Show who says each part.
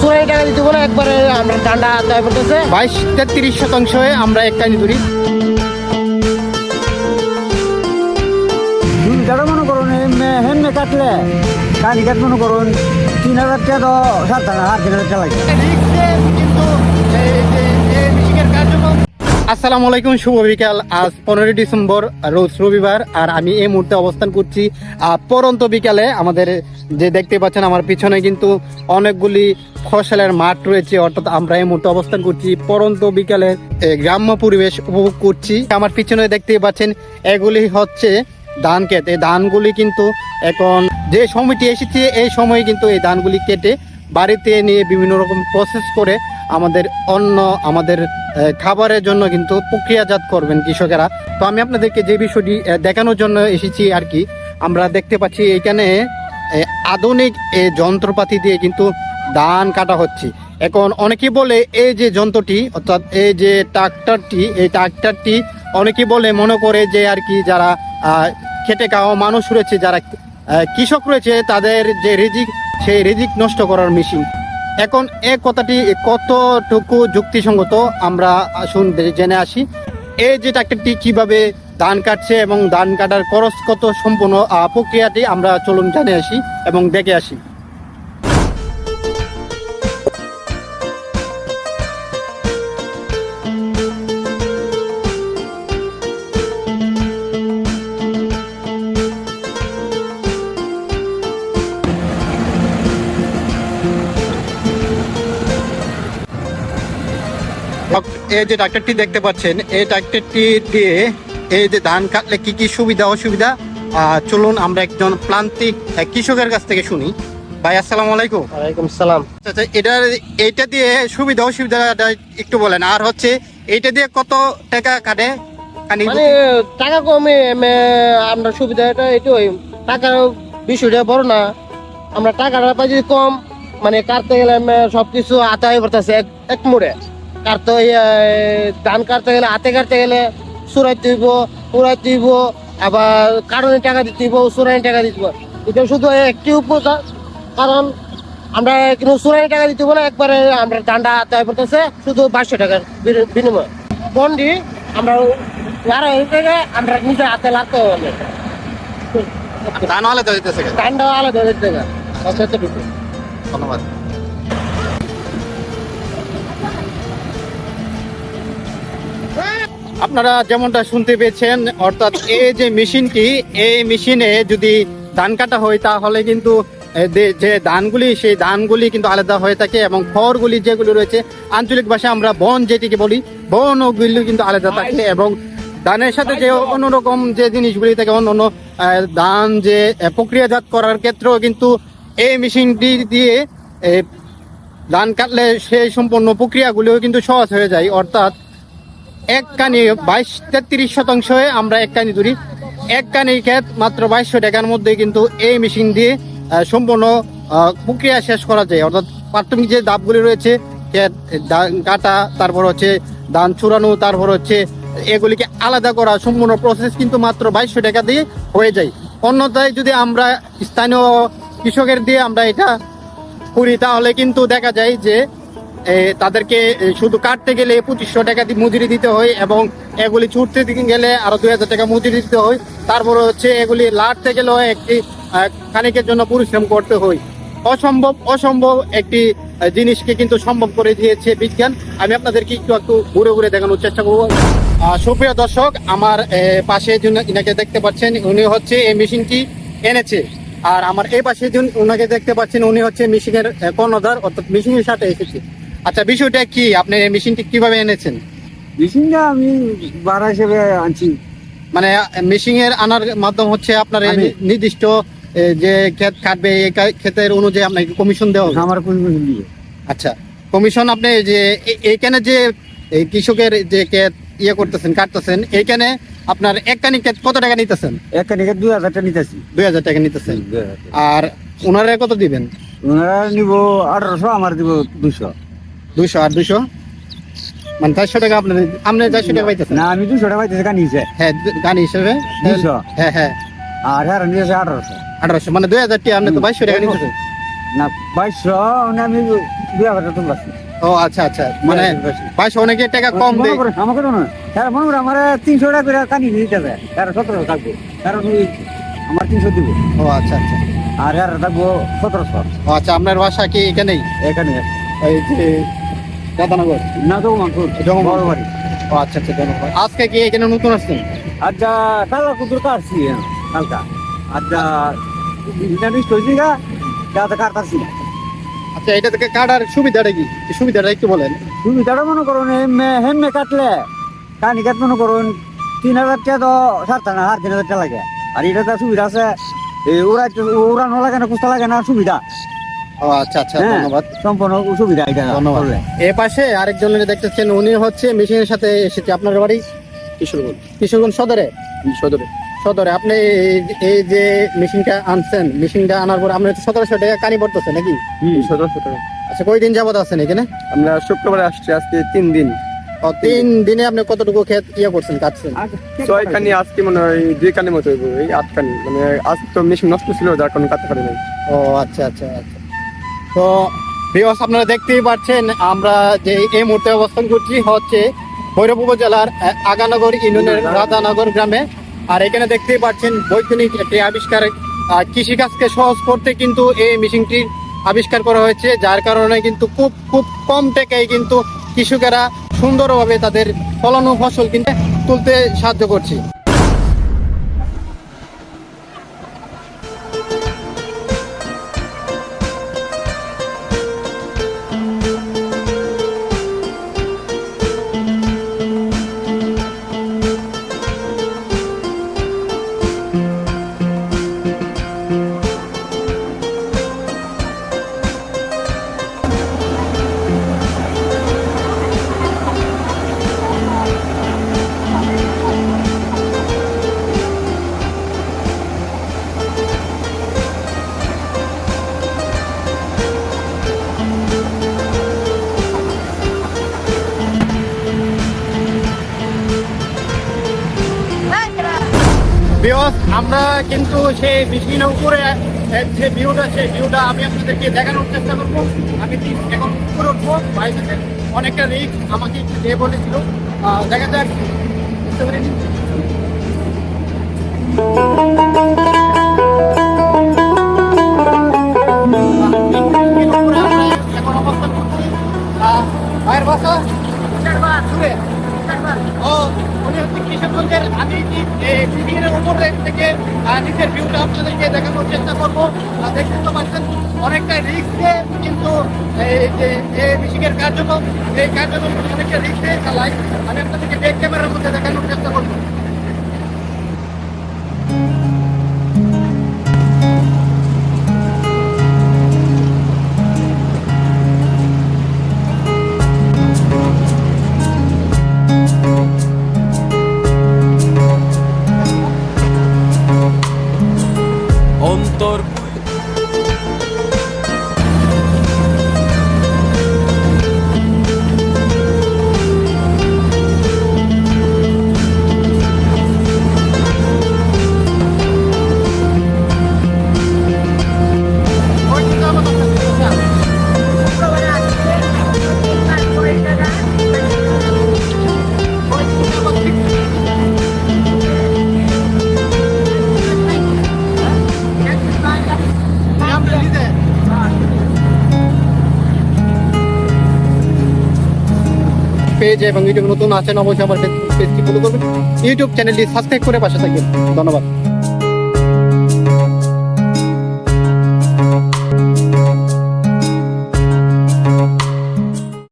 Speaker 1: সুরাই টাকা দিতে বলে? একবারে আমরা ঠান্ডা আদায় করতেছে
Speaker 2: বাইশ তেত্রিশ শতাংশ হয়ে আমরা এক কানি ধরি।
Speaker 3: দাদা মনে করুন হেমনে কাটলে কানি কাট মনে করুন তিন হাজার টাকা তো সাত হাজার আট হাজার টাকা লাগে
Speaker 2: আসসালামু আলাইকুম, শুভ বিকাল। আজ পনেরোই ডিসেম্বর, রোজ রবিবার, আর আমি এই মুহূর্তে অবস্থান করছি পরন্ত বিকালে। আমাদের যে দেখতে পাচ্ছেন, আমার পিছনে কিন্তু অনেকগুলি ফসলের মাঠ রয়েছে, অর্থাৎ আমরা এই মুহূর্তে অবস্থান করছি পরন্ত বিকালে। গ্রাম্য পরিবেশ উপভোগ করছি। আমার পিছনে দেখতে পাচ্ছেন, এগুলি হচ্ছে ধান ক্ষেত। এই ধানগুলি কিন্তু এখন যে সময়টি এসেছে, এই সময় কিন্তু এই ধানগুলি কেটে বাড়িতে নিয়ে বিভিন্ন রকম প্রসেস করে আমাদের অন্য আমাদের খাবারের জন্য কিন্তু প্রক্রিয়াজাত করবেন কৃষকেরা। তো আমি আপনাদেরকে যে বিষয়টি দেখানোর জন্য এসেছি আর কি, আমরা দেখতে পাচ্ছি এখানে আধুনিক যন্ত্রপাতি দিয়ে কিন্তু ধান কাটা হচ্ছে। এখন অনেকেই বলে এই যে যন্ত্রটি, অর্থাৎ এই যে ট্রাক্টরটি, এই ট্রাক্টরটি অনেকেই বলে মনে করে যে আর কি যারা খেটে খাওয়া মানুষ রয়েছে, যারা কৃষক রয়েছে, তাদের যে রিজিক, সেই রিজিক নষ্ট করার মেশিন। এখন এই কথাটি কতটুকু যুক্তিসঙ্গত আমরা আসুন জেনে আসি। এই যে ট্রাক্টরটি কীভাবে ধান কাটছে এবং ধান কাটার খরচ কত সম্পূর্ণ প্রক্রিয়াটি আমরা চলুন জানে আসি এবং দেখে আসি। এই যে ট্রাক্টরটি দেখতে পাচ্ছেন এই ট্রাক্টরটি দিয়ে এই যে ধান কাটলে কি কি সুবিধা অসুবিধা? চলুন আমরা একজন প্রান্তিক কৃষকের কাছ থেকে শুনি। ভাই আসসালামু আলাইকুম।
Speaker 1: ওয়ালাইকুম সালাম।
Speaker 2: আচ্ছা, আচ্ছা এটার এইটা দিয়ে সুবিধা অসুবিধাটা একটু বলেন। আর হচ্ছে এইটা দিয়ে কত টাকা কাটে?
Speaker 1: মানে টাকা কমে আমরা সুবিধাটা এটাই টাকার বিষয়টা বড় না। আমরা টাকাটা পাই যদি কম মানে কাটতে গেলে সবকিছু আতাই করতেছে এক এক মুড়ে। কাটতে ধান কাটতে গেলে হাতে কাটতে গেলে সুরাই দিব উড়াই দিব আবার কারণে টাকা দিতে সুরাই টাকা দিতে এটা শুধু একটি উপকার কারণ আমরা কিন্তু সুরাই টাকা দিতে বলে একবারে আমরা ধানটা আদায় করতেছে শুধু বাইশশো টাকার বিনিময়। বন্ডি আমরা আরও এই থেকে আমরা নিজে হাতে লাগতে হবে।
Speaker 2: ধান আলাদা দিতেছে?
Speaker 1: ধানটা আলাদা হয়ে থেকে
Speaker 2: ধন্যবাদ। আপনারা যেমনটা শুনতে পেয়েছেন, অর্থাৎ এই যে মেশিনটি, এই মেশিনে যদি ধান কাটা হয়, তাহলে কিন্তু যে ধানগুলি, সেই ধানগুলি কিন্তু আলাদা হয়ে থাকে এবং খড়গুলি যেগুলি রয়েছে, আঞ্চলিক ভাষায় আমরা বন যেটিকে বলি, বন ওগুলি কিন্তু আলাদা থাকে এবং ধানের সাথে যে অন্যরকম যে জিনিসগুলি থাকে, অন্য অন্য ধান যে প্রক্রিয়াজাত করার ক্ষেত্রেও কিন্তু এই মেশিনটি দিয়ে ধান কাটলে সেই সম্পূর্ণ প্রক্রিয়াগুলিও কিন্তু সহজ হয়ে যায়। অর্থাৎ এক কানি বাইশ তেত্রিশ শতাংশ আমরা এক কানি ধরি। এক কানি ক্ষেত মাত্র বাইশশো টাকার মধ্যে কিন্তু এই মেশিন দিয়ে সম্পূর্ণ প্রক্রিয়া শেষ করা যায়। অর্থাৎ প্রাথমিক যে ধাপগুলি রয়েছে, ক্ষেত কাটা, তারপর হচ্ছে ধান চুরানো, তারপর হচ্ছে এগুলিকে আলাদা করা, সম্পূর্ণ প্রসেস কিন্তু মাত্র বাইশশো টাকা দিয়ে হয়ে যায়। অন্যথায় যদি আমরা স্থানীয় কৃষকের দিয়ে আমরা এটা করি, তাহলে কিন্তু দেখা যায় যে তাদেরকে শুধু কাটতে গেলে পঁচিশশো টাকা মজুরি দিতে হয় এবং এগুলি ছুটতে গেলে আরও দুই হাজার টাকা মজুরি দিতে হয়। তারপরে হচ্ছে এগুলি লাটতে গেলেও একটি খানিকের জন্য পরিশ্রম করতে হয়। অসম্ভব অসম্ভব একটি জিনিসকে কিন্তু সম্ভব করে দিয়েছে বিজ্ঞান। আমি আপনাদেরকে একটু একটু ঘুরে ঘুরে দেখানোর চেষ্টা করব। সুপ্রিয় দর্শক, আমার পাশে ইনাকে দেখতে পাচ্ছেন, উনি হচ্ছে এই মেশিনটি এনেছে। আর আমার এই পাশে ওনাকে দেখতে পাচ্ছেন, উনি হচ্ছে মেশিনের কর্ণধার, অর্থাৎ মেশিনের সাথে এসেছে। আচ্ছা বিষয়টা কি? আপনি এই মেশিনটি কীভাবে এনেছেন?
Speaker 3: মেশিনটা আমি ভাড়া হিসেবে আনছি।
Speaker 2: মানে মেশিনের আনার মাধ্যম হচ্ছে আপনার এই নির্দিষ্ট যে ক্ষেত কাটবে এই ক্ষেতের অনুযায়ী আপনাকে কমিশন দেওয়া হবে।
Speaker 3: আমার কোন মেশিন দিয়ে।
Speaker 2: আচ্ছা কমিশন আপনি যে এইখানে যে কৃষকের যে ক্ষেত ইয়ে করতেছেন কাটতেছেন এইখানে আপনার এক কানি ক্ষেত কত টাকা নিতেছেন?
Speaker 3: এক কানিকে দুই হাজার টাকা নিতেছি।
Speaker 2: দুই হাজার টাকা নিতেছেন। আর ওনারা কত দিবেন?
Speaker 3: ওনারা নিব আঠারোশো আমার দিব দুশো
Speaker 2: দুইশো আর দুইশো? মানে চারশো টাকা আপনার আপনি চারশো টাকা পাইতেছেন?
Speaker 3: না আমি দুশো টাকা পাইতেছি কানিছে
Speaker 2: হ্যাঁ দু- গান হিসেবে?
Speaker 3: দুইশো?
Speaker 2: হ্যাঁ হ্যাঁ।
Speaker 3: আর হ্যাঁ নিয়েছে আঠারোশো।
Speaker 2: আঠারোশো মানে দুই হাজার টাকা আপনি তো বাইশশো টাকা নিতেছেন।
Speaker 3: না বাইশশো আমি দুই হাজার টাকা
Speaker 2: ও আচ্ছা আচ্ছা। মানে বাইশ অনেকে টাকা কম দেয়।
Speaker 3: আমাকে না তারা মনে করে আমার তিনশো টাকা করে কানি দিতে হবে তারা সতেরো থাকব। কারণ আমার তিনশো দিব।
Speaker 2: ও আচ্ছা আচ্ছা।
Speaker 3: আর আর থাকব সতেরোশো।
Speaker 2: ও আচ্ছা আপনার বাসা কি এখানেই?
Speaker 3: এখানে।
Speaker 2: এই যে দাদানগর।
Speaker 3: না তো মাংস
Speaker 2: জগন্নাথ।
Speaker 3: বাড়ি
Speaker 2: ও আচ্ছা আচ্ছা ধন্যবাদ। আজকে কি এখানে নতুন আসছেন?
Speaker 3: আর যা কালা কুতুর কাটছি কালকা যা নিষ্ট হয়েছি গা? যা তো কাটতাছি না
Speaker 2: আচ্ছা এটা থেকে কাটার সুবিধাটা কি? সুবিধাটা একটু বলেন।
Speaker 3: সুবিধাটা মনে করুন হেমে হেমে কাটলে কানি কাট মনে করুন তিন হাজার টাকা তো সারতা না আর তিন হাজার টাকা লাগে। আর এটা সুবিধা আছে ওরা উড়ানো লাগে না কুস্তা লাগে না সুবিধা।
Speaker 2: ও আচ্ছা আচ্ছা
Speaker 3: হ্যাঁ,
Speaker 2: ধন্যবাদ।
Speaker 3: সম্পূর্ণ সুবিধা এটা
Speaker 2: ধন্যবাদ।
Speaker 3: করলে।
Speaker 2: এ পাশে আরেকজনের দেখতেছেন উনি হচ্ছে মেশিনের সাথে এসেছে। আপনার বাড়ি? কিশোরগঞ্জ। কিশোরগঞ্জ সদরে? সদরে। সদরে। আপনি এই- এই যে মেশিনটা আনছেন মেশিনটা আনার পর আপনি সতেরোশো টাকা কানি পড়তেছে নাকি?
Speaker 4: সতেরোশো টাকা।
Speaker 2: আচ্ছা কয়দিন যাবত আছেন এখানে?
Speaker 4: আমরা শুক্রবারে আসছি আজকে তিন দিন।
Speaker 2: ও, তিন দিনে আপনি কতটুকু ক্ষেত ইয়ে করছেন কাটছেন?
Speaker 4: ছয় কানি আজকে মনে হয় দুই কানি মতো হইব এই আট কানি। মানে আজ তো মেশিন নষ্ট ছিল যার কারণে কাটতে পারি নাই।
Speaker 2: ও আচ্ছা আচ্ছা আচ্ছা। তো বিকজ আপনারা দেখতেই পাচ্ছেন, আমরা যে এই মুহূর্তে অবস্থান করছি হচ্ছে ভৈরব উপজেলার আগানগর ইউনিয়নের রাধানগর গ্রামে। আর এখানে দেখতেই পাচ্ছেন বৈজ্ঞানিক একটি আবিষ্কার কৃষিকাজকে সহজ করতে কিন্তু এই মেশিনটি আবিষ্কার করা হয়েছে, যার কারণে কিন্তু খুব খুব কম টাকায় কিন্তু কৃষকেরা সুন্দরভাবে তাদের ফলানো ফসল কিন্তু তুলতে সাহায্য করছে। আমরা কিন্তু সেই মেশিনের উপরে যে ভিউটা সেই ভিউটা আমি আপনাদেরকে দেখানোর চেষ্টা করব। আমি এখন উপরে উঠবো বাইরে অনেকটা রিস্ক আমাকে একটু দিয়ে বলেছিল। দেখা যাক। বুঝতে পারিনি ভাইয়ের বাসা? ও কৃষকগঞ্জের আমি উপরে উপর থেকে নিজের ভিউটা আপনাদেরকে দেখানোর চেষ্টা করব। দেখতে তো পাচ্ছেন, অনেকটা রিক্সে কিন্তু এই কৃষিকের কার্যক্রম এই কার্যক্রম অনেকটা রিক্সে চালাই আমি আপনাদেরকে ব্যাক ক্যামেরার মধ্যে দেখানোর চেষ্টা করব।
Speaker 5: অন্তর
Speaker 2: পেজ এবং ইউটিউবে নতুন আছেন, অবশ্যই আমার ফেসবুক পেজটি ফলো করবেন। ইউটিউব চ্যানেলটি সাবস্ক্রাইব করে পাশে থাকবেন। ধন্যবাদ।